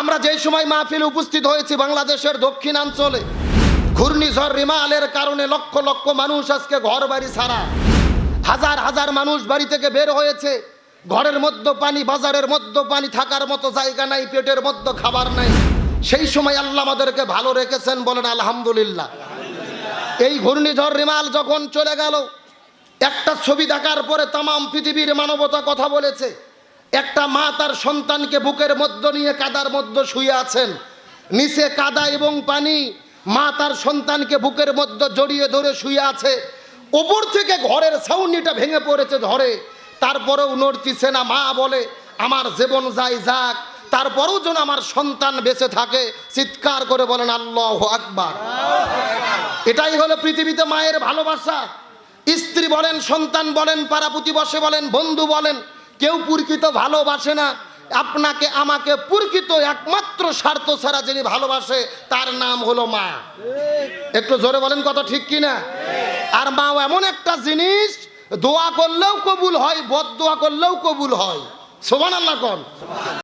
আমরা যেই সময় মাহফিল উপস্থিত হয়েছি বাংলাদেশের দক্ষিণাঞ্চলে, ঘূর্ণিঝড় রিমালের কারণে লক্ষ লক্ষ মানুষ আজকে ঘর বাড়ি ছাড়া। হাজার হাজার মানুষ বাড়ি থেকে বের হয়েছে। ঘরের মধ্যে পানি, বাজারের মধ্যে পানি, থাকার মতো জায়গা নাই, পেটের মধ্যে খাবার নাই। সেই সময় আল্লাহ আমাদেরকে ভালো রেখেছেন বলেন, আলহামদুলিল্লাহ। এই ঘূর্ণিঝড় রিমাল যখন চলে গেল, একটা ছবি দেখার পরে তামাম পৃথিবীর মানবতা কথা বলেছে। একটা মা তার সন্তানকে বুকের মধ্যে নিয়ে কাদার মধ্যে শুয়ে আছেন। নিচে কাদা এবং পানি, মা তার সন্তানকে বুকের মধ্যে জড়িয়ে ধরে শুয়ে আছে। ওপর থেকে ঘরের ছাউনিটা ভেঙে পড়েছে ধরে তারপরেও নড়তিছে না, মা বলে, আমার জীবন যাই যাক, তারপরেও যেন আমার সন্তান বেঁচে থাকে। চিৎকার করে বলেন, আল্লাহ আকবার। এটাই হলো পৃথিবীতে মায়ের ভালোবাসা। স্ত্রী বলেন, সন্তান বলেন পাড়া প্রতিবসে বলেন, বন্ধু বলেন কেউ পুরকিত ভালোবাসে না। আপনাকে, আমাকে পুরকিত একমাত্র স্বার্থ ছাড়া যিনি ভালোবাসে, তার নাম হলো মা। একটু জোরে বলেন কথা ঠিক কিনা? আর মা এমন একটা জিনিস, দোয়া করলেও কবুল হয়, বদ দোয়া করলেও কবুল হয়। সোমান আল্লাহ কন।